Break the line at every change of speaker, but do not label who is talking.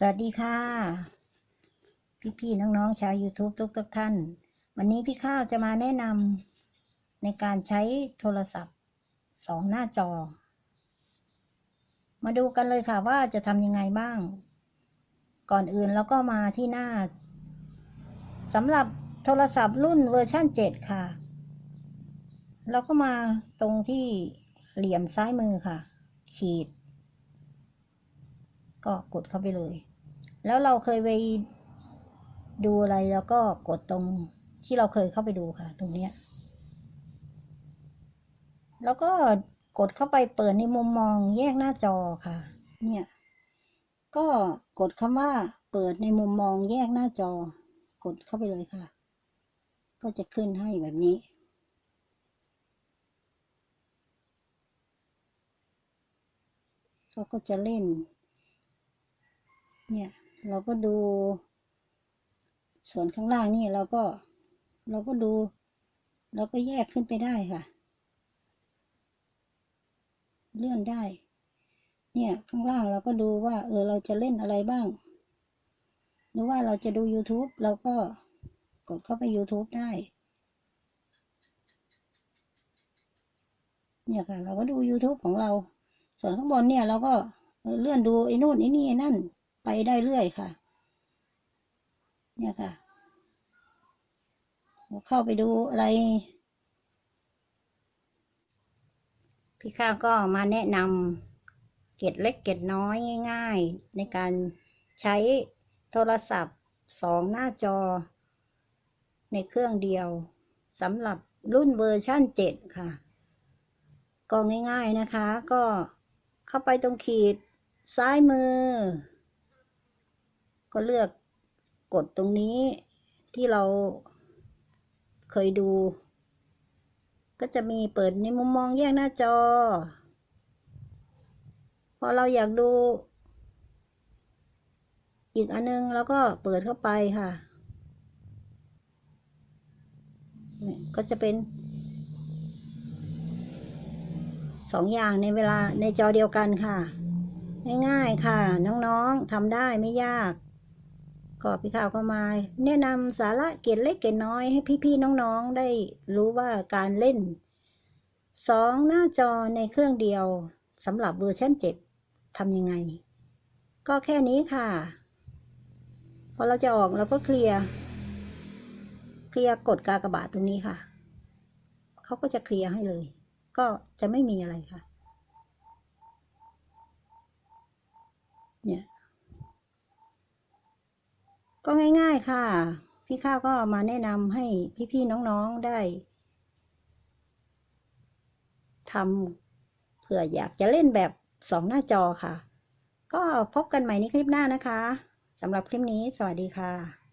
สวัสดีค่ะ พี่ๆน้องๆชาว YouTube ทุกทุกๆท่าน วันนี้พี่ข้าวจะมาแนะนำในการใช้โทรศัพท์สองหน้าจอ มาดูกันเลยค่ะว่าจะทำยังไงบ้าง ก่อนอื่นเราก็มาที่หน้าสำหรับโทรศัพท์รุ่นเวอร์ชัน7 ค่ะ เราก็มาตรงที่เหลี่ยมซ้ายมือค่ะ ขีด ก็กดเข้าไปเลย แล้วเราเคยไปดูอะไรแล้วก็กดตรงที่เราเคยเข้าไปดูค่ะ ตรงเนี้ย แล้วก็กดเข้าไปเปิดในมุมมองแยกหน้าจอค่ะ เนี่ย ก็กดคำว่า เปิดในมุมมองแยกหน้าจอ กดเข้าไปเลยค่ะ ก็จะขึ้นให้แบบนี้เขาก็จะเล่น เนี่ยเราก็ดู ส่วนข้างล่างนี่เราก็เราก็ดู เราก็แยกขึ้นไปได้ค่ะ เลื่อนได้ เนี่ยข้างล่างเราก็ดูว่า เออเราจะเล่นอะไรบ้าง หรือว่าเราจะดู YouTube เราก็กดเข้าไป YouTube ได้ เนี่ยค่ะ เราก็ดู YouTube ของเรา ส่วนข้างบนเนี่ยเราก็เลื่อนดูไอ้นู่นไอ้นี่ไอ้นั่น ไปได้เรื่อยค่ะ เนี่ยค่ะเข้าไปดูอะไร พี่ข้าวก็มาแนะนำเก็ดเล็กเก็ดน้อยง่าย ๆ ในการใช้โทรศัพท์สองหน้าจอ ในเครื่องเดียวสำหรับรุ่นเวอร์ชั่นเจ็ดค่ะ ก็ง่ายๆนะคะ ก็เข้าไปตรงขีดซ้ายมือ ก็เลือกกดตรงนี้ที่เราเคยดู ก็จะมีเปิดในมุมมองแยกหน้าจอ พอเราอยากดู อีกอันนึงแล้วก็เปิดเข้าไปค่ะ ก็จะเป็นสองอย่างในเวลาในจอเดียวกันค่ะ ง่ายๆค่ะ น้องๆทำได้ไม่ยาก ก็พี่ข่าวก็มา แนะนำสาระเกร็ดเล็กเกร็ดน้อยให้พี่ๆน้องๆได้รู้ว่าการเล่นสองหน้าจอในเครื่องเดียวสำหรับเวอร์ชันเจ็ดทำยังไง ก็แค่นี้ค่ะ พอเราจะออกเราก็เคลียร์เคลียร์กดกากระบาทตรงนี้ค่ะเขาก็จะเคลียร์ให้เลย ก็จะไม่มีอะไรค่ะ เนี่ย ก็ง่ายๆค่ะ พี่ข้าวก็มาแนะนำให้พี่ๆน้องๆได้ทำเผื่ออยากจะเล่นแบบสองหน้าจอค่ะ ก็พบกันใหม่ในคลิปหน้านะคะสำหรับคลิปนี้สวัสดีค่ะ